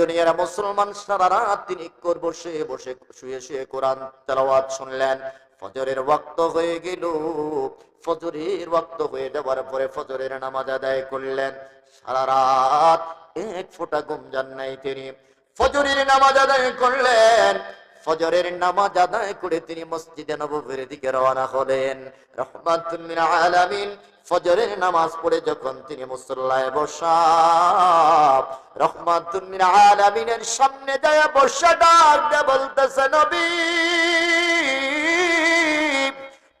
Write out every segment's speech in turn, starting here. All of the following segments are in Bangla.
দুনিয়ার মুসলমান সারা রাত তিনি কর বসে বসে শুয়ে শুয়ে কোরআন তেলাওয়াত শুনলেন। ফজরের ওয়াক্ত হয়ে গেল। ফজরের ওয়াক্ত হয়ে যাওয়ার পরে ফজরের নামাজ আদায় করলেন। সারা রাত এক ফোঁটা ঘুম যান নাই তিনি। ফজরের নামাজ আদায় করলেন। ফজরের নামাজ আদায় করে তিনি মসজিদে নববীর দিকে রওনা হলেন। রহমাতুল মিন আলামিন ফজরের নামাজ পড়ে যখন তিনি মুসল্লায় বসা মিন আলামিনের সামনে যায় বসা ডাক বলতেছে নবী।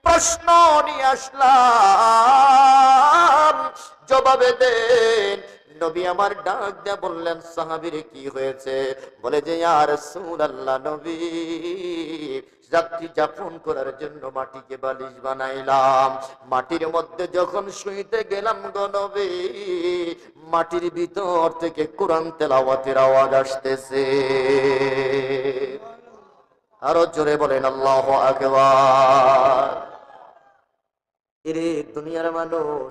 প্রশ্ন নিয়ে আসলাম, জবাবে দেন, নবী আমার ডাক দিয়া বললেন, সাহাবির কি হয়েছে? বলে যে আর আল্লাহ নবী রাত্রি যাপন করার জন্য মাটিকে বালিশ বানাইলাম। মাটির মধ্যে যখন শুইতে গেলাম গনবী মাটির ভিতর থেকে কোরআন তেলাওয়াতের আওয়াজ আসতেছে। আরও জোরে বলেন, আল্লাহ আকবার। দুনিয়ার মানুষ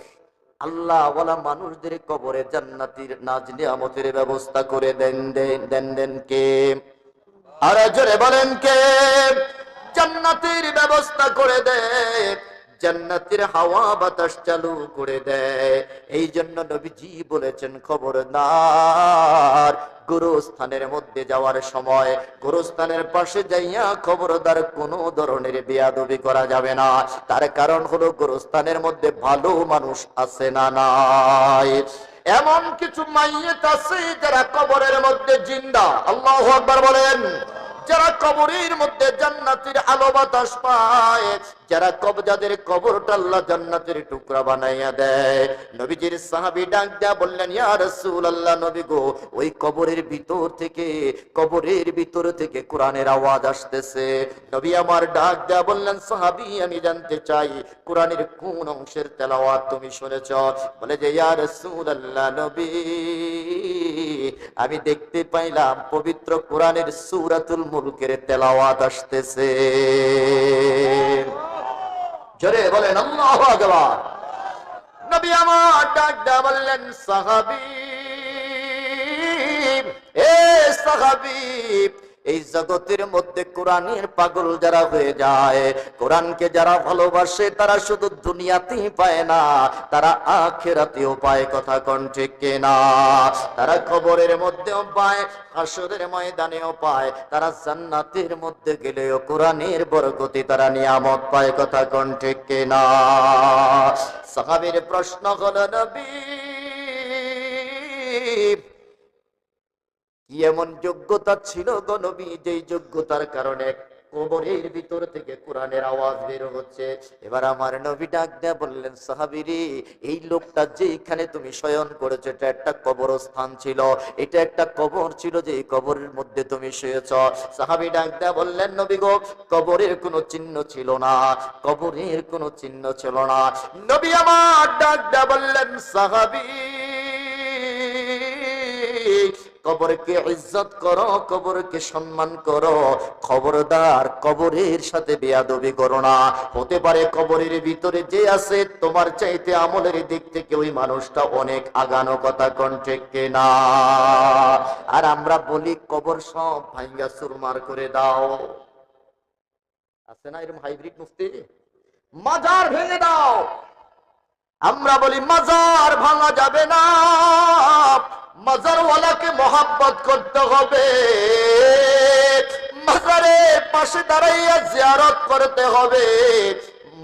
আল্লাহ ওয়ালা মানুষদের কবরে জান্নাতির নাজ নিয়ামতের ব্যবস্থা করে দেন দেন দেন দেন কে? আর জোরে বলেন কে? জান্নাতের ব্যবস্থা করে দেয় জান্নাতের হাওয়া বাতাস চালু করে দেয় এই জন্য নবীজি বলেছেন, খবরদার, গুরুস্থানের মধ্যে যাওয়ার সময় গুরুস্থানের পাশে যাইয়া খবরদার কোনো ধরনের বেয়াদবি করা যাবে না। তার কারণ হলো গুরুস্থানের মধ্যে ভালো মানুষ আছে না নাই। এমন কিছু মাইয়েত আছে যারা কবরের মধ্যে জিন্দা। আল্লাহ আকবার বলেন। যারা কবরের মধ্যে জান্নাতের আলো বাতাস পায়, যারা কব যাদের কবরটা আল্লাহ জান্নাতের টুকরা বানাইয়া দেয়। নবীজির সাহাবী ডাক দেয়া বললেন, ইয়া রাসূলুল্লাহ, নবী গো, ওই কবরের ভিতর থেকে, কবরের ভিতর থেকে কোরআনের আওয়াজ আসতেছে। নবী আমার ডাক দেয়া বললেন, সাহাবি, আমি জানতে চাই, কোরআনের কোন অংশের তেলাওয়াত তুমি শুনেছ? বলে যে, ইয়া রাসূলুল্লাহ, নবী। আমি দেখতে পাইলাম পবিত্র কোরআনের সুরাতুল মুলকের তেলাওয়াত আসতেছে। জোরে বলেন, আল্লাহু নবী আমার ডাক বললেন, সাহাবী, এ এই জগতের মধ্যে কোরআনের পাগল যারা হয়ে যায়, কোরআনকে যারা ভালোবাসে তারা শুধু দুনিয়াতেই পায় না, তারা আখেরাতেও পায়, কথা কোন ঠিক না তারা খবরের মধ্যেও পায় হাসরের ময়দানেও পায়, তারা জান্নাতের মধ্যে গেলেও কোরআনের বরকতি তারা নিয়ামত পায়, কথা কোন ঠিক না সাহাবীর প্রশ্ন হলো, নবী কি এমন যোগ্যতা ছিল গো যেই যোগ্যতার কারণে কবরের ভিতর থেকে কোরআনের আওয়াজ বের হচ্ছে? এবার আমার নবী ডাক দেয়া বললেন সাহাবিরি এই লোকটা যেখানে তুমি শয়ন করেছ, এটা একটা কবরস্থান ছিল। এটা একটা কবর ছিল যে কবরের মধ্যে তুমি শুয়েছ। সাহাবি ডাক দেয়া বললেন, নবী গো, কবরের কোনো চিহ্ন ছিল না, কবরের কোনো চিহ্ন ছিল না। নবী আমার ডাক দেয়া বললেন, সাহাবি কবরকে ইজ্জত করো, কবরকে সম্মান করো। খবরদার কবরের সাথে বেয়াদবি করো না। হতে পারে কবরের ভিতরে যে আছে, তোমার চাইতে আমলের দিক থেকে ওই মানুষটা অনেক আগানো কথা কণ্ঠে না আর আমরা বলি, কবর সব ভাইঙ্গা সুরমার করে দাও। আছে না এরকম হাইব্রিড মুফতি? মাজার ভেঙে দাও। আমরা বলি, মাজার ভাঙা যাবে না। মাজারওয়ালাকে মহাব্বত করতে হবে। মাজারের পাশে দাঁড়াইয়া জিয়ারত করতে হবে।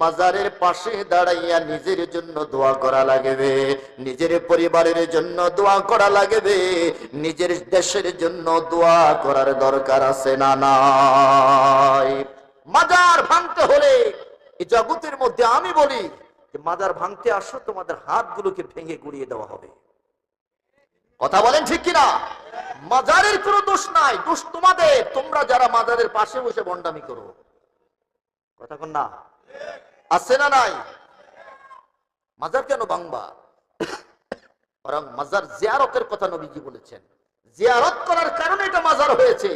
মাজারের পাশে দাঁড়াইয়া নিজের জন্য দোয়া করা লাগবে। নিজের পরিবারের জন্য দোয়া করা লাগবে। নিজের দেশের জন্য দোয়া করার দরকার আছে না নাই? মাজার ভাঙতে হলে এই জগতের মধ্যে আমি বলি যে মাজার ভাঙতে আসো, তোমাদের হাতগুলোকে ভেঙে গুড়িয়ে দেওয়া হবে। কথা বলেন ঠিক কিনা? মাজারের কোনো দোষ নাই, দোষ তোমাদের। তোমরা যারা মাজারের পাশে বসে বন্ডামি করো। কথা কোন না? আছে না নাই? মাজার কেন বাংবা বরং মাজার জিয়ারতের কথা নবীজি বলেছেন। জিয়ারত করার কারণে এটা মাজার হয়েছে।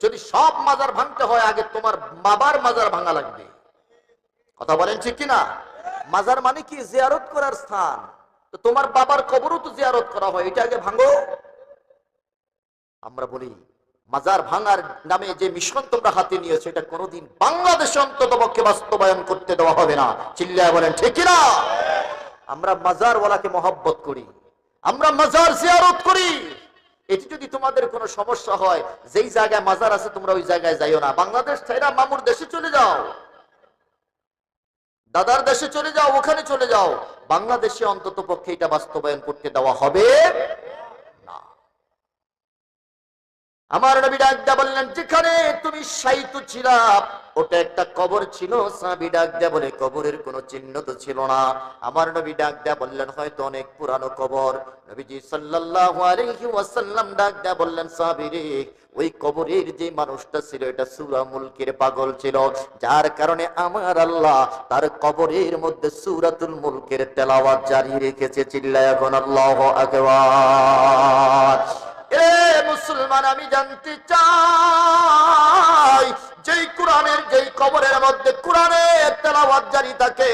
যদি সব মাজার ভাঙতে হয়, আগে তোমার বাবার মাজার ভাঙা লাগবে। কথা বলেন ঠিক কিনা? মাজার মানে কি? জিয়ারত করার স্থান। তোমার বাবার কবরও তো জিয়ারত করা হয়, এটা আগে ভাঙো। আমরা বলি, মাজার ভাঙার নামে যে মিশন তোমরা হাতে নিয়েছো, এটা কোনোদিন বাংলাদেশে অন্তত পক্ষে বাস্তবায়ন করতে দেওয়া হবে না। চিল্লায় বলেন, ঠিক না আমরা মাজারওয়ালাকে মহব্বত করি। আমরা মাজার জিয়ারত করি। এটি যদি তোমাদের কোনো সমস্যা হয়, যেই জায়গায় মাজার আছে, তোমরা ওই জায়গায় যাইও না। বাংলাদেশ ছাইরা মামুর দেশে চলে যাও। দাদার দেশে চলে যাও, ওখানে চলে যাও। বাংলাদেশে অন্তত পক্ষে এটা বাস্তবায়ন করতে দেওয়া হবে। আমার নবী ডাকদা বললেন, যেখানে তুমি সাইত ছিলা, ওটা একটা কবর ছিল। সাবি ডাক দেয়া বলে, কবরের কোনো চিহ্ন তো ছিল না। আমার নবী ডাক দেয়া বললেন, হয়তো অনেক পুরানো কবর। নবীজি সাল্লাল্লাহু আলাইহি ওয়াসাল্লাম ডাক দেয়া বললেন সাহাবীরে ওই কবরের যে মানুষটা ছিল, এটা সূরা মুলকের পাগল ছিল। যার কারণে আমার আল্লাহ তার কবরের মধ্যে সূরাতুল মুলকের তেলাওয়াত জারি রেখেছে। চিল্লায় এখন আল্লাহু আকবার। এ মুসলমান, আমি জানতে চাই, যেই কোরআনের, যেই কবরের মধ্যে কোরআনের তেলাওয়াত জারি থাকে,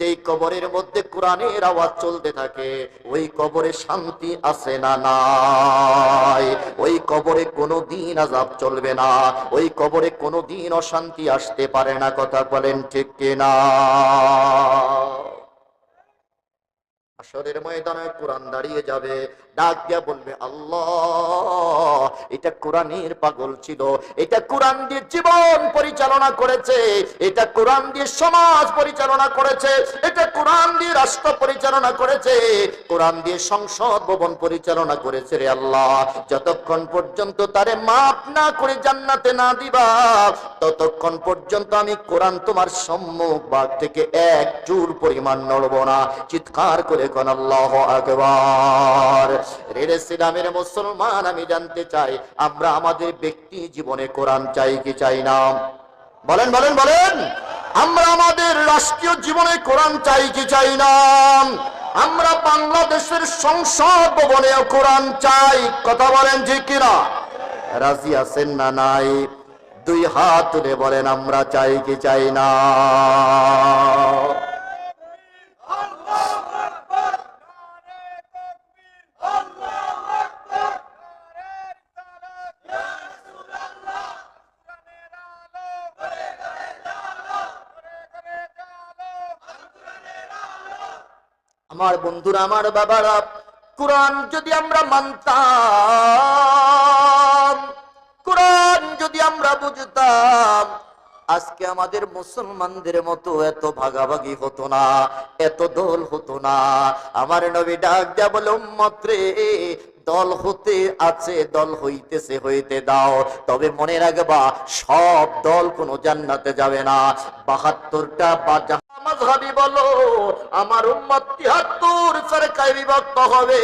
যেই কবরের মধ্যে কোরআনের আওয়াজ চলতে থাকে, ওই কবরে শান্তি আছে না নাই? ওই কবরে কোনো দিন আজাব চলবে না, ওই কবরে কোনো দিন অশান্তি আসতে পারে না, কথা বলেন ঠিক কিনা? আসরের ময়দানে কোরআন দাঁড়িয়ে যাবে ডাক দিয়া বলবে, আল্লাহ, এটা কোরআনের পাগল ছিল। এটা কোরআন দিয়ে জীবন পরিচালনা করেছে। এটা কোরআন দিয়ে সমাজ পরিচালনা করেছে। এটা কোরআন দিয়ে রাষ্ট্র পরিচালনা করেছে। কোরআন দিয়ে সংসদ ভবন পরিচালনা করেছে রে আল্লাহ। যতক্ষণ পর্যন্ত তারে মাপ না করে জান্নাতে না দিবা, ততক্ষণ পর্যন্ত আমি কোরআন তোমার সম্মুখ বাগ থেকে এক চুর পরিমাণ নড়ব না। চিৎকার করে কোন, আল্লাহ আকবার। রেড়ে সিলামের মুসলমান আমি জানতে চাই, আমরা আমাদের ব্যক্তি জীবনে কোরআন চাই কি চাই না? বলেন বলেন বলেন। আমরা আমাদের রাষ্ট্রীয় জীবনে কোরআন চাই কি চাই না? আমরা বাংলাদেশের সংসদ ভবনেও কোরআন চাই। কথা বলেন যে কিনা? রাজি আছেন না নাই? দুই হাত তুলে বলেন, আমরা চাই কি চাই না? আমার বন্ধুরা, আমার বাবারা, কোরআন যদি আমরা মানতাম, কোরআন যদি আমরা বুঝতাম, আজকে আমাদের মুসলমানদের মতো এত ভাগাভাগি হতো না, এত দল হতো না। আমার নবী ডাক দেয়া উম্মত দল হতে আছে, দল হইতেছে, হইতে দাও। তবে মনে রাখবা, সব দল কোনো জান্নাতে যাবে না। বাহাত্তরটা বা মাঝহাবি বলো আমার উম্মত তিহাত্তর ফেরকায় বিভক্ত হবে।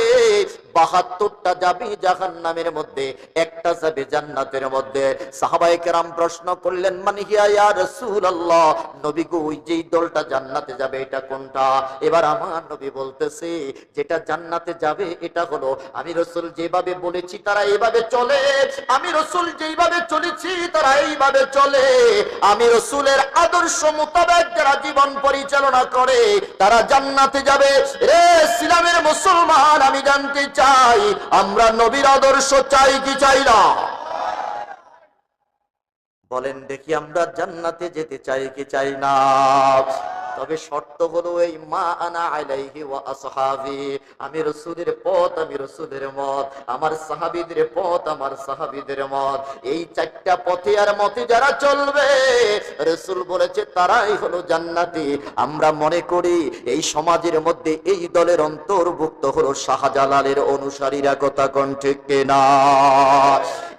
বাহাত্তরটা যাবি জাহান নামের মধ্যে, একটা যাবে জান্নাতের মধ্যে। সাহাবাই কেরাম প্রশ্ন করলেন মানে হিয়া ইয়া রাসূলুল্লাহ? নবী গো যেই দলটা জান্নাতে যাবে, এটা কোনটা? এবার আমার নবী বলতেছে, যেটা জান্নাতে যাবে, এটা হলো, আমি রসুল যেভাবে বলেছি, তারা এইভাবে চলে। আমি রসুল যেইভাবে চলেছি, তারা এইভাবে চলে। আমি রসুলের আদর্শ মোতাবেক যারা জীবন পরিচালনা করে, তারা জান্নাতে যাবে। রে ইসলামের মুসলমান, আমি জানতে চাই আমরা নবীর আদর্শ চাই কি চাই না? বলেন, দেখি আমরা জান্নাতে যেতে চাই কি চাই না? তবে শর্ত হলো এই মা আনা আলাইহি ওয়া আসহাবি। আমি রসুলের পথ, আমি রসুলের মত। আমার সাহাবীদের পথ, আমার সাহাবীদের মত। এই চারটা পথে আর মতে যারা চলবে, রসুল বলেছে তারাই হলো জান্নাতি। আমরা মনে করি এই সমাজের মধ্যে এই দলের অন্তর্ভুক্ত হলো শাহজালালের অনুসারীরা, কথা কোন ঠিক না এই দলের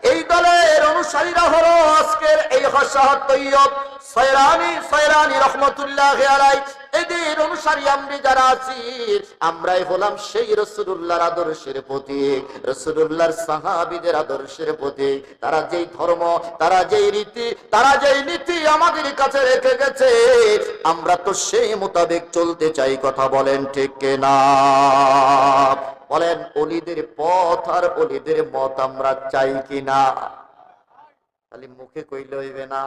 অনুসারীরা হলো আজকের এই হসাহ তৈয়ব। সয়রানি সয়রানি রহমতুল্লাহ আলাই এদের অনুসারী যারা আছি, আমরাই হলাম সেই রসুল্লাহর আদর্শের রসুল্লাহর সাহাবিদের আদর্শের তারা যেই ধর্ম, তারা যেই রীতি, তারা যেই নীতি আমাদের কাছে রেখে গেছে, আমরা তো সেই মোতাবেক চলতে চাই, কথা বলেন ঠিক না বলেন, অলিদের পথ আর অলিদের মত আমরা চাই কিনা? খালি মুখে কইলে হইবে না।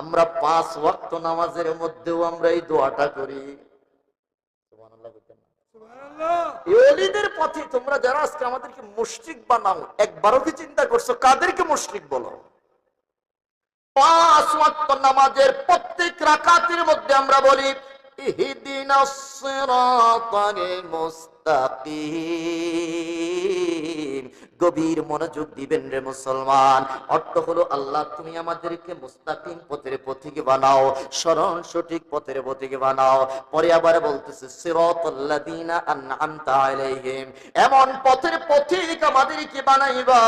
আমরা পাঁচ ওয়াক্ত নামাজের মধ্যেও আমরা এই দোয়াটা করি। পথে তোমরা যারা আজকে আমাদেরকে মুশরিক বানাও একবারও কি চিন্তা করছ? কাদেরকে মুশরিক বলো? পাঁচ ওয়াক্ত নামাজের প্রত্যেক রাকাতের মধ্যে আমরা বলি ইহদিনাস সিরাতাল মুস্তাকিম। গভীর মনোযোগ দিবেন রে মুসলমান। অর্থ হলো আল্লাহ, তুমি আমাদেরকে মুস্তাকিম পথের পথিক বানাও, স্মরণ সঠিক পথের পথিক বানাও। পরে আবার বলতেছে সিরাতাল্লাযীনা আনআমতা আলাইহিম। এমন পথের পথিক আমাদেরকে বানাইবা,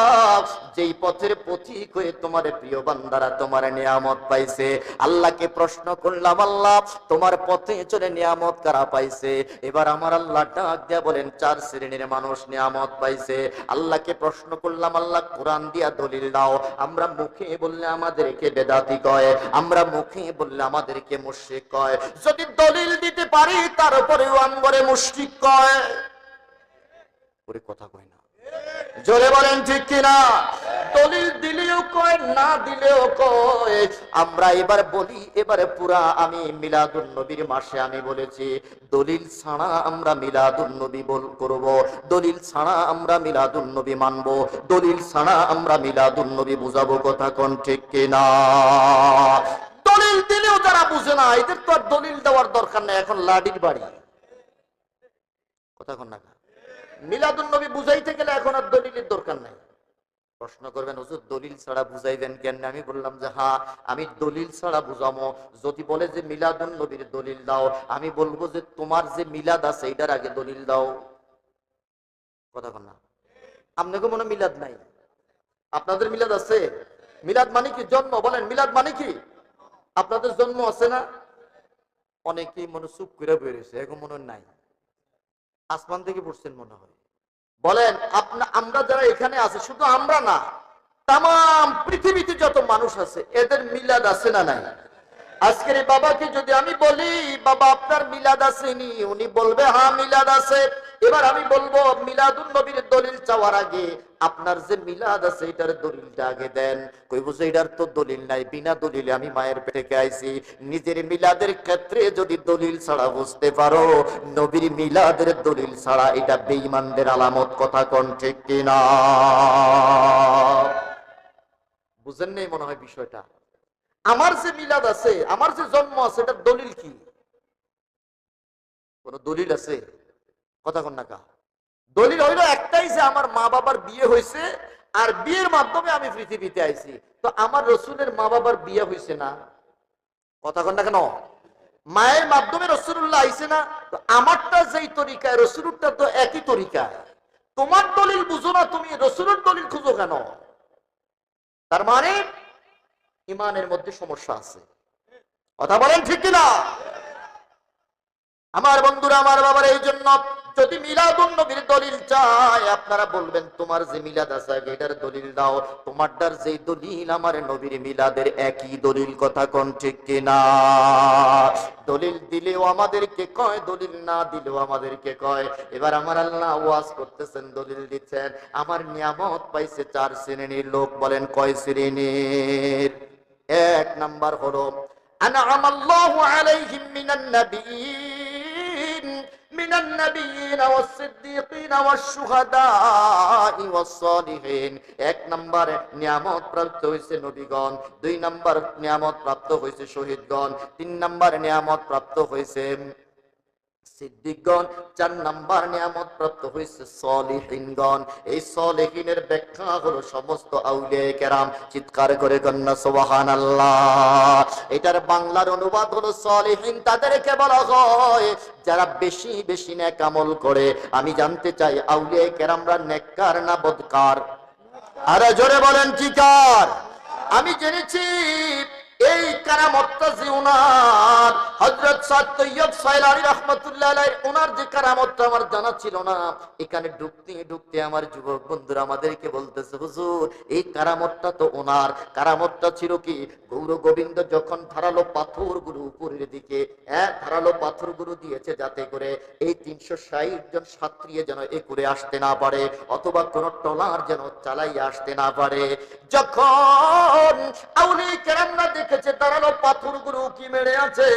যেই পথের পথিক হয়ে তোমার প্রিয় বান্দারা তোমার নিয়ামত পাইছে। আল্লাহকে প্রশ্ন করলাম, আল্লাহ, তোমার পথে চলে নিয়ামত কারা পাইছে? এবার আমার আল্লাহ ডাক দিয়া বলেন, চার শ্রেণির মানুষ নিয়ামত পাইছে। আল্লাহকে প্রশ্ন করলাম, আল্লাহ কোরআন দিয়া দলিল দাও। আমরা মুখে বললে আমাদেরকে বেদাতি কয়, আমরা মুখে বললে আমাদেরকে মুশরিক কয়। যদি দলিল দিতে পারি তার উপরেও আম্বরে মুশরিক কয়। ওরে কথা কয় না। জোরে বলেন ঠিক কিনা? দলিল দিলেও কয়, না দিলেও কয়। আমরা এবার বলি, এবারে পুরা আমি মিলাদুন নবীর মাসে আমি বলেছি, দলিল ছাড়া আমরা মিলাদুন নবী বল করব। দলিল ছাড়া আমরা মিলাদুন নবী মানব। দলিল ছাড়া আমরা মিলাদুন নবী বুঝাবো কথা কোন ঠিক কিনা? দলিল দিলেও যারা বুঝে না, এদের তো আর দলিল দেওয়ার দরকার নেই, এখন লাডির বাড়ি। কথা কোন না মিলাদুন নবী বুঝাইতে গেলে এখন আর দলিলের দরকার নাই। প্রশ্ন করবেন, হুজুর, দলিল ছাড়া বুঝাইবেন কেন? আমি বললাম যে হ্যাঁ আমি দলিল ছাড়া বুঝামো। যদি বলে যে, মিলাদুন নবীর দলিল দাও, আমি বলব যে, তোমার যে মিলাদ আছে এটার আগে দলিল দাও। কথা না। আপনাকে মনে মিলাদ নাই। আপনাদের মিলাদ আছে? মিলাদ মানে কি? জন্ম, বলেন, মিলাদ মানে কি? আপনাদের জন্ম আছে না? অনেকেই মনে চুপ করে বেরিয়েছে এখন মনে নাই। আসমান থেকে পড়ছেন মনে হয়। বলেন, আপনা, আমরা যারা এখানে আছে, শুধু আমরা না তাম পৃথিবীতে যত মানুষ আছে, এদের মিলাদ আছে না নাই? আজকের বাবাকে যদি আমি বলি, বাবা, আপনার মিলাদ আসেনি। উনি বলবে হা মিলাদ আছে। এবার আমি বলব, মিলাদুন নবীর দলিল চাওয়ার আগে আপনার যে মিলাদ আছে, এটার দলিলটা আগে দেন। কইব যে এটার তো দলিল নাই, বিনা দলিলে আমি মায়ের পেটে আইছি নিজের মিলাদের ক্ষেত্রে যদি দলিল ছাড়া বুঝতে পারো, নবীর মিলাদের দলিল ছাড়া এটা বেঈমানদের আলামত, কথা কোন ঠিক কিনা? বুঝেন নেই মনে হয় বিষয়টা? আমার যে মিলাদ আছে, আমার যে জন্ম আছে, এটার দলিল কি? কোন দলিল আছে? কথা কন না কা দলিল হইল একটাই যে আমার মা বাবার বিয়ে হয়েছে আর বিয়ের মাধ্যমে আমি পৃথিবীতে আইছি। তো আমার রসুলের মা বাবার বিয়ে হয়েছে না। কথা কন না কেন? মায়ের মাধ্যমে রসুল্লাহ আইছে না। তো আমারটা যেই তরিকায় রসুলটা তো একই তরিকায়। তোমার দলিল বুঝো না, তুমি রসুলের দলিল খুঁজো কেন? তার মানে ইমানের মধ্যে সমস্যা আছে। কথা বলেন ঠিক কিনা? আমার বন্ধুরা, আমার বাবার এই জন্য যদি মিলাদ নবীর দলিল চায়, আপনারা বলবেন, তোমার যে মিলাদ আছে এটার দলিল দাও। তোমারটার যে দলিল, আমার নবীর মিলাদের একই দলিল, কথা কোন ঠিক কিনা? দলিল দিলেও আমাদেরকে কয়, দলিল না দিলেও আমাদেরকে কয়। এবার আমার আল্লাহ ওয়াজ করতেছেন, দলিল দিচ্ছেন। আমার নিয়ামত পাইছে চার শ্রেণির লোক, বলেন কয় শ্রেণির? এক নাম্বার হলো আনা আমাল্লাহু আলাইহিম মিনান নবীন من النبيين والصديقين والشهداء والصالحين এক নম্বর নিয়ামত প্রাপ্ত হয়েছে নবীগণ দুই নম্বর নিয়ামত প্রাপ্ত হয়েছে শহীদগণ তিন নম্বর নিয়ামত প্রাপ্ত হয়েছে সিদ্দিকগণ চার নাম্বার নিয়ামত প্রাপ্ত হয়েছে সলিহিনগণ। এই সলিহিনের ব্যাখ্যা হলো সমস্ত আউলিয়া কেরাম চিৎকার করে কন্যা সোবাহান আল্লাহ এটার বাংলার অনুবাদ হলো সলিহিন, তাদেরকে বলা হয় যারা বেশি বেশি নেক আমল করে। আমি জানতে চাই, আউলিয়া কেরামরা নেককার না বদকার? আরে জোরে বলেন চিকার আমি জেনেছি এই কারামতটা যে উনার হজরত তৈয়ব রহমতুল্লাহ উনার যে কারামতটা আমার জানা ছিল না, এখানে ঢুকতে ঢুকতে আমার যুবক বন্ধুরা আমাদেরকে বলতেছে, হুজুর, এই কারামতটা তো ওনার কারামতটা ছিল কি? গৌর গোবিন্দ যখন ধারালো পাথরগুলো উপরের দিকে হ্যাঁ ধারালো পাথরগুলো দিয়েছে যাতে করে এই তিনশো ষাট জন ছাত্রী যেন এ করে আসতে না পারে, অথবা কোন টলার যেন চালাই আসতে না পারে। যখন আউলি কেরামরা দেখে দেখতেছে দাঁড়ানো পাথরগুলো কি মেরে আছে।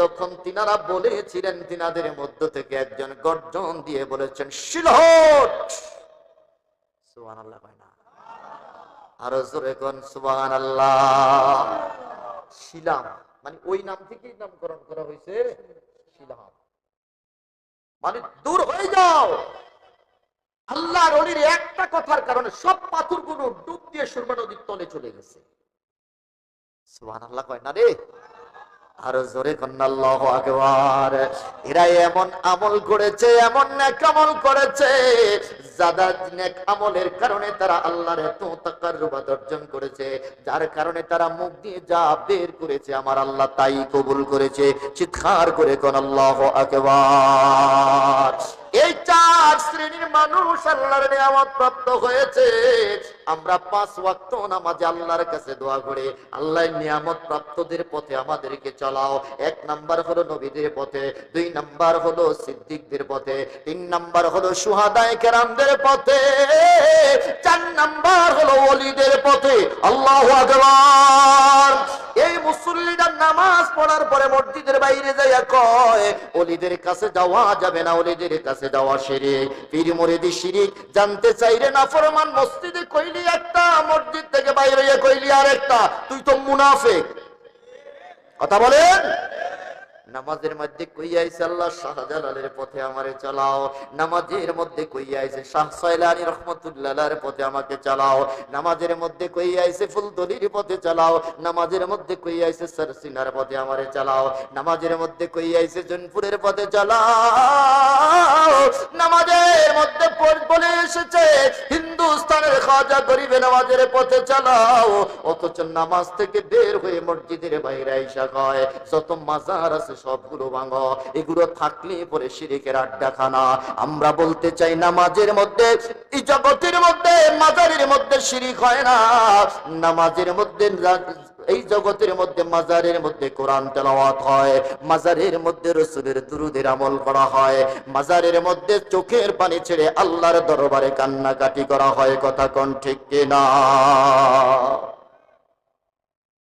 তখন তিনারা বলেছিলেন, তিনাদের মধ্য থেকে একজন গর্জন দিয়ে বলেছেন, শিলহট! আল্লাহ না। আরও জোরে আল্লাহ শিলাম মানে ওই নাম থেকেই নামকরণ করা হয়েছে শিলাম। মানে দূর হয়ে যাও। আল্লাহর অলির একটা কথার কারণে সব পাথরগুলো ডুব দিয়ে সুরমা নদীর তলে চলে গেছে। কয় না রে। আরও জোরে এরা এমন আমল করেছে, এমন নেক আমল করেছে যাদা নেক আমলের কারণে তারা আল্লাহর এত অর্জন করেছে, যার কারণে তারা মুখ দিয়ে যা বের করেছে, আমার আল্লাহ তাই কবুল করেছে। চিৎকার করে কোন আল্লাহ আকবার। এই চার শ্রেণির মানুষ আল্লাহর নিয়ামত প্রাপ্ত হয়েছে। আমরা পাঁচ ওয়াক্ত নামাজে আল্লাহর কাছে দোয়া করে, আল্লাহ নিয়ামত প্রাপ্তদের পথে আমাদেরকে চালাও। এক নাম্বার হলো নবীদের পথে, দুই নাম্বার হলো সিদ্দিকদের পথে, তিন নাম্বার হলো সুহাদায় কেরামদের পথে, চার নাম্বার হলো ওলিদের পথে। আল্লাহ আকবার। এই মুসল্লিরা নামাজ পড়ার পরে মসজিদের বাইরে যাইয়া কয় অলিদের কাছে যাওয়া যাবে না অলিদের কাছে যাওয়া শিরিক পীর মুরিদি শিরিক জানতে চাইরে না, ফরমান মসজিদে কইলি একটা, মসজিদ থেকে বাইরে কইলি আর একটা তুই তো মুনাফিক। কথা বলেন? নামাজের মধ্যে কইয়াইছে আল্লাহ শাহজালালের পথে আমারে চালাও। নামাজের মধ্যে কইয়াইছে শাহ সয়লানি রহমতুল্লাহর পথে আমাকে চালাও। নামাজের মধ্যে কইয়াইছে ফুলতলির পথে চালাও। নামাজের মধ্যে কইয়াইছে সরসিনার পথে আমারে চালাও। নামাজের মধ্যে কইয়াইছে জনপুরের পথে চালাও। নামাজের মধ্যে বলে এসেছে, হিন্দুস্তানের খাজা গরিবে নামাজের পথে চালাও। অথচ নামাজ থেকে বের হয়ে মসজিদের বাইরে আইসা কয়, যত মাজার আছে সবগুলো এগুলো থাকলে পরে শিরিকের আড্ডাখানা। আমরা বলতে চাই নামাজের মধ্যে, এই জগতের মধ্যে, মাজারের মধ্যে শিরিক হয় না। নামাজের মধ্যে, এই জগতের মধ্যে, মাজারের মধ্যে কোরআন তেলাওয়াত হয়। মাজারের মধ্যে রসুলের দুরুদের আমল করা হয়। মাজারের মধ্যে চোখের পানি ছেড়ে আল্লাহর দরবারে কান্নাকাটি করা হয়। কথা কোন ঠিক কিনা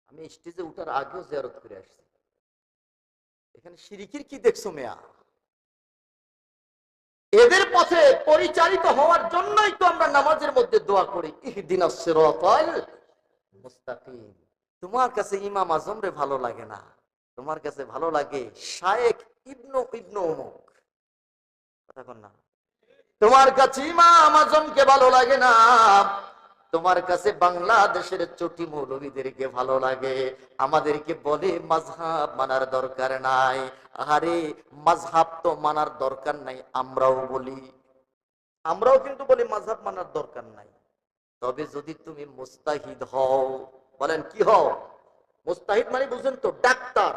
আমি স্টেজে উঠার আগেও জিয়ারত করে আসছি। এখানে সিরিকির কি দেখছ মেয়া? এদের পথে পরিচালিত হওয়ার জন্যই তো আমরা নামাজের মধ্যে দোয়া করি। তোমার কাছে ইমাম আজম রে ভালো লাগে না? তোমার কাছে ভালো লাগে শায়েক ইবনু ইবনু অমুক কথা না। তোমার কাছে ইমাম আজমকে ভালো লাগে না? তোমার কাছে বাংলাদেশের চটি মৌলবীদেরকে ভালো লাগে। আমাদেরকে বলে মাঝহাব মানার দরকার নাই। আরে মাঝহাব তো মানার দরকার নাই, আমরাও বলি। আমরাও কিন্তু বলি মাঝহাব মানার দরকার নাই। তবে যদি তুমি মুস্তাহিদ হও, বলেন কি হও? মুস্তাহিদ মানে বুঝেন তো, ডাক্তার।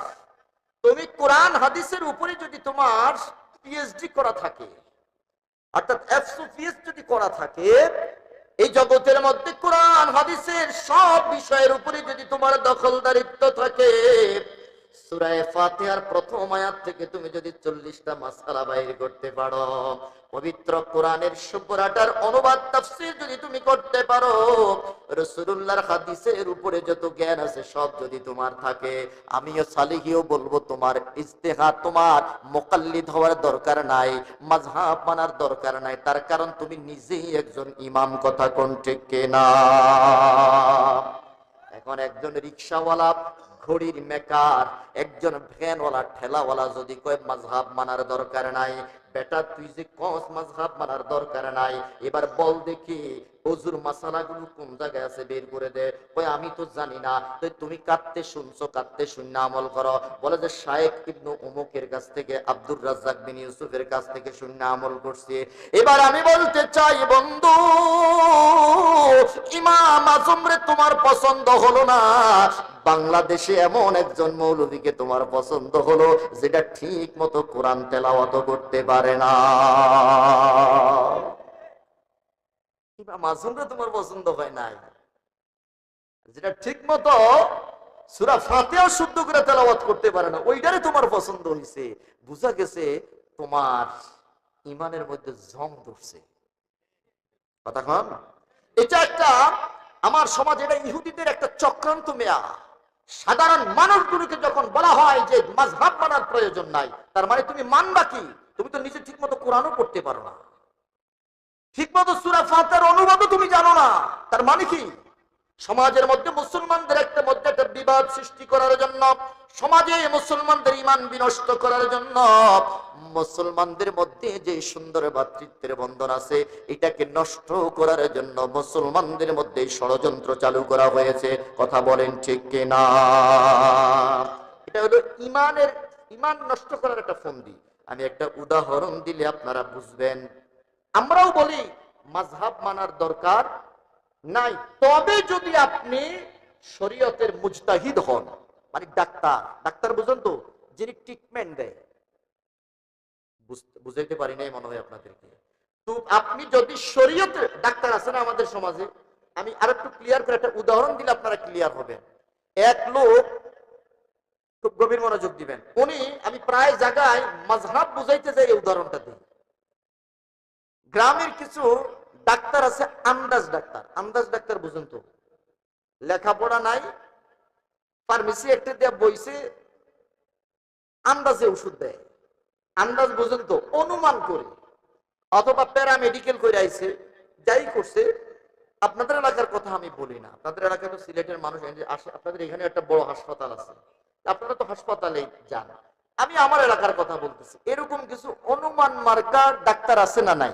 তুমি কোরআন, হাদিসের উপরে যদি তোমার পিএইচডি করা থাকে, অর্থাৎ এফসুপিএস যদি করা থাকে এই জগতের মধ্যে কোরআন হাদিসের সব বিষয়ের উপরে যদি তোমার দখলদারিত্ব থাকে সুরায় ফাতিহার প্রথম আয়াত থেকে তুমি যদি চল্লিশটা মাসালা বাইর করতে পারো, পবিত্র কোরআনের অনুবাদ, তাফসীর যদি তুমি করতে পারো রসুল্লাহর হাদিসের উপরে যত জ্ঞান আছে সব যদি তোমার থাকে। আমিও সালিহিও বলব তোমার ইস্তেহার তোমার মোকাল্লিদ হওয়ার দরকার নাই মাঝহাব মানার দরকার নাই, তার কারণ তুমি নিজেই একজন ইমাম, কথা কোন ঠিক না এখন একজন রিক্সাওয়ালা ঘড়ির মেকার, একজন ভ্যানওয়ালা, ঠেলাওয়ালা যদি কয় মাঝহাব মানার দরকার নাই। বেটা, তুই যে কস মাঝহাব মানার দরকার নাই। এবার বল দেখি অজুর মাসালাগুলো কোন জায়গায় আছে? বের করে দে। ওই আমি তো জানি না। তুমি কাঁদতে শুনছো, কাঁদতে শূন্য আমল করো। বলে যে শায়েক ইবনু উমুকের কাছ থেকে, আব্দুর রাজ্জাক বিন ইউসুফের কাছ থেকে শূন্য আমল করছি। এবার আমি বলতে চাই, বন্ধু, ইমাম আজমরে তোমার পছন্দ হলো না। বাংলাদেশে এমন একজন মৌলবীকে তোমার পছন্দ হলো, যেটা ঠিক মতো কোরআন তেলাওয়াত করতে পারে না। আজমরে তোমার পছন্দ হয় নাই। যেটা ঠিক মতো সুরা ফাতেও শুদ্ধ করে তেলাওয়াত করতে পারে না ওইটারে তোমার পছন্দ হয়েছে বুঝা গেছে তোমার ইমানের মধ্যে জম ধরছে। কথা এটা একটা আমার সমাজে এটা ইহুদিদের একটা চক্রান্ত মেয়া। সাধারণ মানুষগুলোকে যখন বলা হয় যে মাঝহাব মানার প্রয়োজন নাই, তার মানে তুমি মানবা কি? তুমি তো নিজে ঠিক মতো কোরআনও পড়তে পারো না। ঠিক মতো সুরা ফাতের অনুবাদও তুমি জানো না। তার মানে কি? সমাজের মধ্যে মুসলমানদের একটা মধ্যে একটা বিবাদ সৃষ্টি করার জন্য, সমাজে মুসলমানদের ইমান বিনষ্ট করার জন্য, মুসলমানদের মধ্যে যে সুন্দর ভাতৃত্বের বন্ধন আছে, এটাকে নষ্ট করার জন্য মুসলমানদের মধ্যে ষড়যন্ত্র চালু করা হয়েছে। কথা বলেন ঠিক কিনা? এটা হলো ইমানের ইমান নষ্ট করার একটা ফন্দি। আমি একটা উদাহরণ দিলে আপনারা বুঝবেন। আমরাও বলি মাঝহাব মানার দরকার নাই। তবে যদি আপনি শরীয়তের মুজতাহিদ হন মানে ডাক্তার ডাক্তার বুঝুন তো, যিনি ট্রিটমেন্ট দেয়। বুঝাইতে পারি নাই মনে হয় আপনাদেরকে। তো আপনি যদি শরীয়তের ডাক্তার আছে না আমাদের সমাজে, আমি আর একটু ক্লিয়ার করে একটা উদাহরণ দিলে আপনারা ক্লিয়ার হবেন। এক লোক খুব গভীর মনোযোগ দিবেন। উনি, আমি প্রায় জায়গায় মাঝহাব বুঝাইতে যাই এই উদাহরণটা দিই গ্রামের কিছু ডাক্তার আছে, আন্দাজ ডাক্তার। আন্দাজ ডাক্তার বুঝুন তো। লেখাপড়া নাই ফার্মেসি একটা দিয়ে বইছে, আন্দাজে ওষুধ দেয়। আন্দাজ বুঝুন তো, অনুমান করে। অথবা প্যারামেডিকেল করে আইছে, যাই করছে, আপনাদের এলাকার কথা আমি বলি না। আপনাদের এলাকায় তো সিলেটের মানুষ আপনাদের এখানে একটা বড় হাসপাতাল আছে। আপনারা তো হাসপাতালে যান। আমি আমার এলাকার কথা বলতেছি। এরকম কিছু অনুমান মার্কার ডাক্তার আছে না নাই?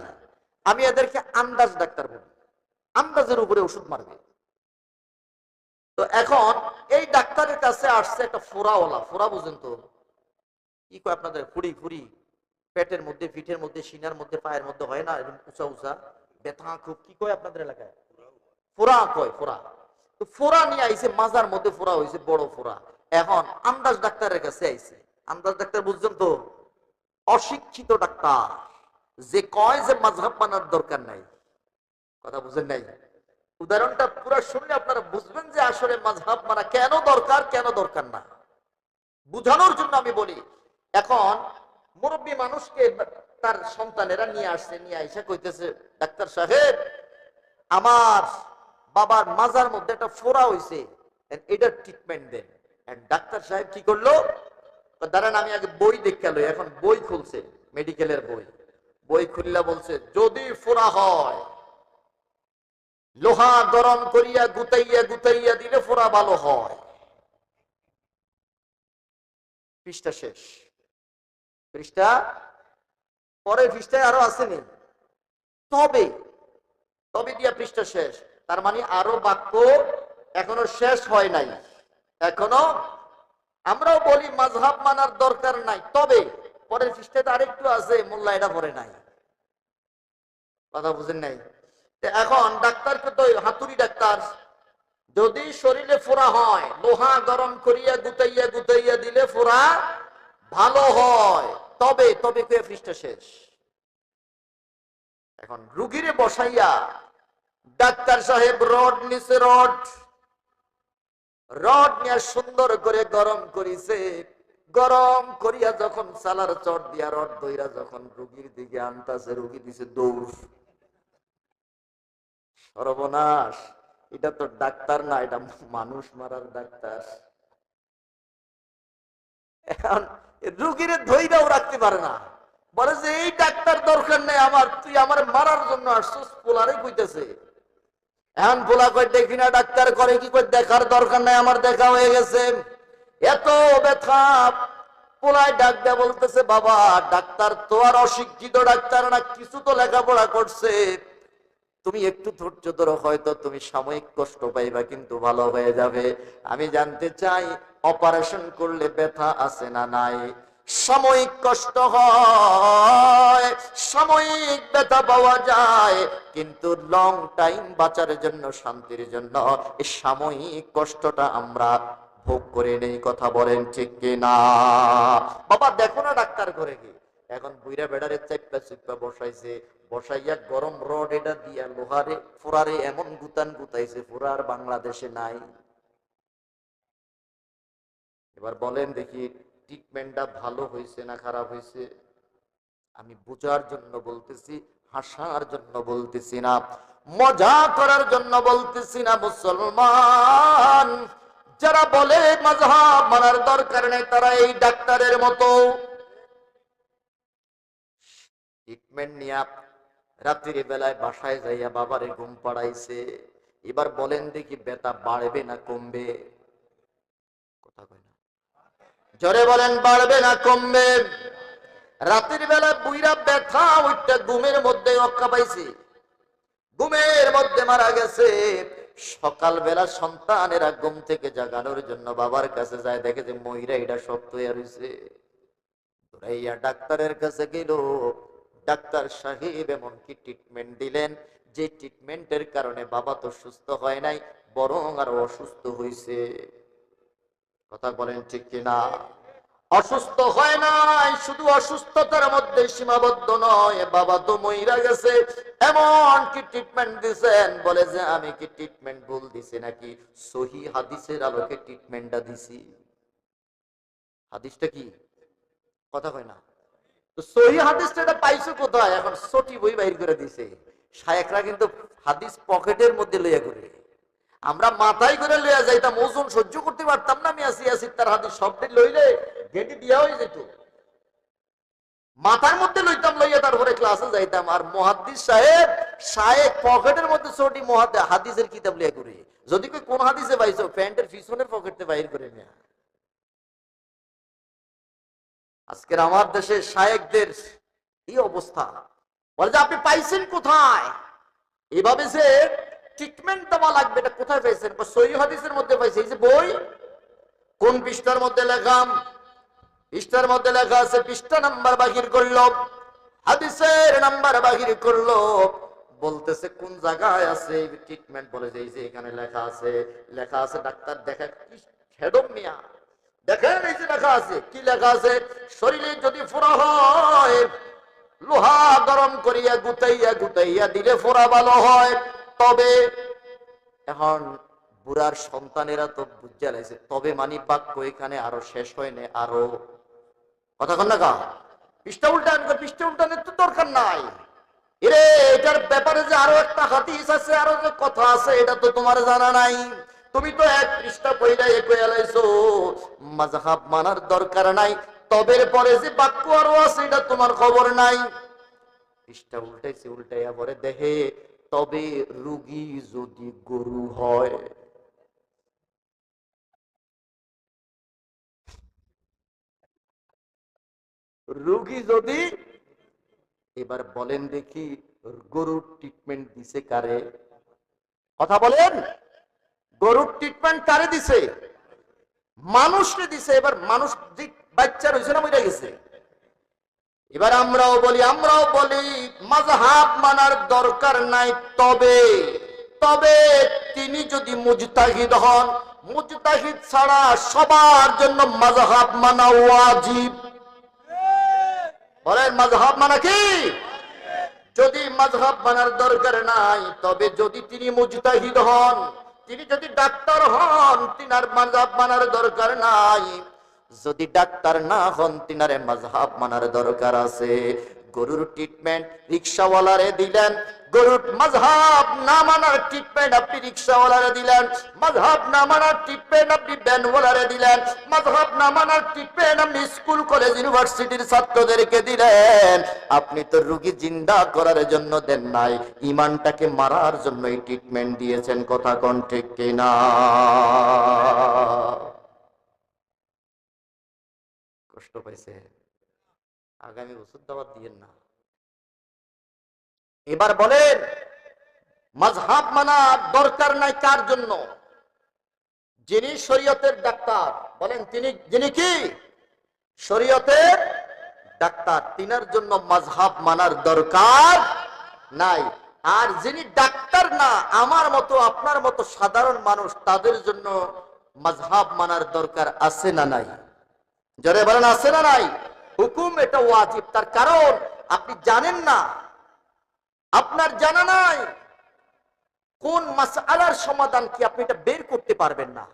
আমি এদেরকে আন্দাজ ডাক্তার বলি। আন্দাজের উপরে ওষুধ মারবে। তো এখন এই ডাক্তারের কাছে আসছে একটা ফোরাওয়ালা ফোরা বুঝেন তো? কি কয় আপনাদের? ফুড়ি ফুড়ি। পেটের মধ্যে, পিঠের মধ্যে সিনার মধ্যে, পায়ের মধ্যে হয় না? এরকম উঁচা উঁচা। ব্যথা খুব কি কয় আপনাদের এলাকায়? ফোরা কয় ফোরা তো ফোরা নিয়ে আইছে, মাজার মধ্যে ফোরা হয়েছে বড় ফোরা এখন আন্দাজ ডাক্তারের কাছে আইছে। আন্দাজ ডাক্তার বুঝছেন তো? অশিক্ষিত ডাক্তার। যে কয় যে মাঝহাব মানার দরকার নাই। কথা বুঝেন নাই? উদাহরণটা পুরো শুনলে আপনারা বুঝবেন যে আসলে মাঝহাব মানা কেন দরকার কেন দরকার না। বুঝানোর জন্য আমি বলি, এখন মুরব্বী মানুষকে তার সন্তানেরা নিয়ে আসছে, নিয়ে আইসা কইতেছে, ডাক্তার সাহেব, আমার বাবার মাজার মধ্যে একটা ফোড়া হইছে এটার ট্রিটমেন্ট দেন। ডাক্তার সাহেব কি করল? দাঁড়ান, আমি আগে বই দেখে এখন বই খুলছে মেডিকেলের বই। বই খুললা বলছে, যদি ফোড়া হয়, লোহা গরম করিয়া গুতাইয়া গুতাইয়া দিলে ফোড়া ভালো হয়। পৃষ্ঠা শেষ। পৃষ্ঠা, পরের পৃষ্ঠায় আরও আসেনি। তবে তবে দিয়া পৃষ্ঠা শেষ। তার মানে আরও বাক্য এখনও শেষ হয় নাই। এখনও আমরাও বলি মাঝহাব মানার দরকার নাই। তবে পরের পৃষ্ঠাতে আরেকটু আছে, মোল্লা এটা পরে নাই। কথা বুঝেন নাই? এখন ডাক্তারকে তো হাতুড়ি ডাক্তার, যদি শরীরে ফোড়া হয়, লোহা গরম করিয়া গুতাইয়া গুতাইয়া দিলে ফোড়া ভালো হয়, তবে তবে পৃষ্ঠা শেষ। এখন রুগীরে বসাইয়া, ডাক্তার সাহেব রড নিচে রড রড নিয়ে সুন্দর করে গরম করিছে গরম করিয়া যখন সালার চট দিয়া রড দইরা যখন রুগীর দিকে আনতাছে, রুগী দিছে দৌড়। সর্বনাশ, এটা তো ডাক্তার না, এটা মানুষ মারার ডাক্তার। রুগীরে রাখতে পারে না। বলে যে, এই ডাক্তার দরকার নেই আমার, তুই আমার মারার জন্য আসছিস পোলারে কইতেছে। এখন পোলা কই দেখি না ডাক্তার করে কি কই দেখার দরকার নাই, আমার দেখা হয়ে গেছে। এত ব্যথা। পোলায় ডাক দেয়া বলতেছে, বাবা, ডাক্তার তো আর অশিক্ষিত ডাক্তার না, কিছু তো লেখাপড়া করছে। তুমি একটু ধৈর্য ধরো, হয়তো তুমি সাময়িক কষ্ট পাইবা, কিন্তু ভালো হয়ে যাবে। আমি জানতে চাই, অপারেশন করলে ব্যথা আছে না নাই? সাময়িক কষ্ট হয়, সাময়িক ব্যথা পাওয়া যায়, কিন্তু লং টাইম বাঁচার জন্য, শান্তির জন্য, এই সাময়িক কষ্টটা আমরা ভোগ করে নেই, কথা বলেন ঠিক কিনা? বাবা, দেখো না ডাক্তার করে কি এখন বুইরা বেড়ারে চাইপা চুপা বসাইছে। বসাইয়া গরম রড এটা দিয়া লোহারে, ফোরারে এমন গুতান গুতাইছে ফোরার বাংলাদেশে নাই। এবার বলেন দেখি ট্রিটমেন্টটা ভালো হয়েছে না খারাপ হয়েছে আমি বোঝার জন্য বলতেছি, হাসার জন্য বলতেছি না, মজা করার জন্য বলতেছি না, মুসলমান। যারা বলে মাঝহাব মানার দরকার নেই, তারা এই ডাক্তারের মতো। ট্রিটমেন্ট নিয়ে রাত্রির বেলায় বাসায় যাইয়া বাবারে ঘুম পাড়াইছে। এবার বলেন দেখি বেতা বাড়বে না কমবে? জোরে বলেন, বাড়বে না কমবে? রাতের বেলা বুইরা ব্যথা উঠতে ঘুমের মধ্যে রক্ষা পাইছে। ঘুমের মধ্যে মারা গেছে। সকাল বেলা সন্তানেরা ঘুম থেকে জাগানোর জন্য বাবার কাছে যায়, দেখে যে মহিলা এটা শক্ত হয়ে রয়েছে ডাক্তারের কাছে গেল। ডাক্তার সাহেব এমনকি ট্রিটমেন্ট দিলেন, যে ট্রিটমেন্টের কারণে বাবা তো সুস্থ হয় নাই, বরং আরও অসুস্থ হয়েছে কথা বলেন ঠিক কিনা? অসুস্থ হয় নাই, শুধু অসুস্থতার মধ্যে সীমাবদ্ধ নয়, বাবা তো মইরা গেছে। এমন কি ট্রিটমেন্ট দিছেন? বলে যে আমি কি ট্রিটমেন্ট ভুল দিছি নাকি? সহি হাদিসের আলোকে ট্রিটমেন্টটা দিছি। হাদিসটা কি? কথা কয় না। তো সহি হাদিসটা এটা পাইছো কোথায়? এখন সটি বই বাইর করে দিছে। শায়েকরা কিন্তু হাদিস পকেটের মধ্যে লইয়া করে আমরা মাথায় করে লইয়া যাইতাম, ওজন সহ্য করতে পারতাম না আমি আসি আসি তার হাদিস সবটি লইলে গেটে দিয়া হয়ে যেত। মাথার মধ্যে লইতাম, লইয়া তারপরে ক্লাসে যাইতাম। আর মহাদ্দিস সাহেব শায়েক পকেটের মধ্যে ছোটি মহাদে হাদিসের কিতাব লিয়া করে। যদি কই কোন হাদিসে পাইছো, প্যান্টের পিছনের পকেটে বাইর করে নেয়া। আজকের আমার দেশে শায়েকদের এই অবস্থা। বলে যে, আপনি পাইছেন কোথায়? এভাবে যে ট্রিটমেন্ট দেওয়া লাগবে, এটা কোথায় পাইছেন? সহি হাদিসের মধ্যে পাইছে, এই যে বই, কোন পৃষ্ঠার মধ্যে লেখাম? পৃষ্ঠার মধ্যে লেখা আছে, পৃষ্ঠা নাম্বার বাহির করল, হাদিসের নাম্বার বাহির করল। বলতেছে, কোন জায়গায় আছে? ট্রিটমেন্ট বলে যে এখানে লেখা আছে লেখা আছে, ডাক্তার দেখা কি হেডম মিয়া। দেখেন এই যে লেখা আছে, কি লেখা আছে? শরীরে যদি ফোড়া হয়, লোহা গরম করিয়া গুতাইয়া গুতাইয়া দিলে ফোড়া ভালো হয়। তবে এখন বুড়ার সন্তানেরা তো বুঝে লাইছে, তবে মানি বাক্য এখানে আরও শেষ হয় আরও কথা দরকার নাই। এরে, এটার ব্যাপারে যে আরও একটা হাদিস আছে, আরও যে কথা আছে, এটা তো তোমার জানা নাই। তুমি তো এক পৃষ্ঠা পয়লা এলাইছো মানার দরকার নাই। তবে পরে যে বাক্য আরও আছে, এটা তোমার খবর নাই। পৃষ্ঠা উল্টাইছে, উল্টাইয়া পরে দেহে তবে রুগী যদি গরু হয় রুগী যদি এবার বলেন দেখি গরুর ট্রিটমেন্ট দিছে কারে? কথা বলেন। গরুর ট্রিটমেন্ট কারে দিছে? মানুষকে দিছে। এবার মানুষ যে বাচ্চা রয়েছে না মরে গেছে। এবার আমরাও বলি আমরাও বলি, মাযহাব মানার দরকার নাই। তবে তবে তিনি যদি মুজতাহিদ হন, মুজতাহিদ ছাড়া সবার জন্য মাযহাব মানা ওয়াজিব। বলেন মাঝহাব মানা কি? যদি মাঝহাব মানার দরকার নাই, তবে যদি তিনি মুজতাহিদ হন, তিনি যদি ডাক্তার হন, তিনার মাঝহাব মানার দরকার নাই। যদি ডাক্তার না হন, তিনারে মাঝহাব মানার দরকার আছে। গরুর ট্রিটমেন্ট রিক্সাওয়ালারে দিলেন। গরুর মাযহাব না মানার ট্রিটমেন্ট আপনি রিক্সাওয়ালারে দিলেন। মাযহাব না মানার ট্রিটমেন্ট আপনি ভ্যানওয়ালারে দিলেন। মাযহাব না মানার ট্রিটমেন্ট আপনি স্কুল কলেজ ইউনিভার্সিটির ছাত্রদেরকে দিলেন। আপনি তো রুগী জিন্দা করার জন্য দেন নাই। ইমানটাকে মারার জন্য এই ট্রিটমেন্ট দিয়েছেন, কথা কোন ঠিক কিনা? কষ্ট পাইছে। আগামী বছর দাবাত দিয়েন না। এবার বলেন মাঝহাব মানা দরকার নাই কার জন্য? যিনি শরীয়তের ডাক্তার, বলেন তিনি, যিনি কি? শরীয়তের ডাক্তার, তিনার জন্য মাঝহাব মানার দরকার নাই। আর যিনি ডাক্তার না, আমার মতো, আপনার মতো সাধারণ মানুষ, তাদের জন্য মাঝহাব মানার দরকার আছে না নাই? জরে বলেন, আছে না নাই? হুকুম এটা ওয়াজিব, তার কারণ আপনি জানেন না। আপনার জানা নাই কোন মাস আলার সমাধান কি আপনি এটা বের করতে পারবেন না।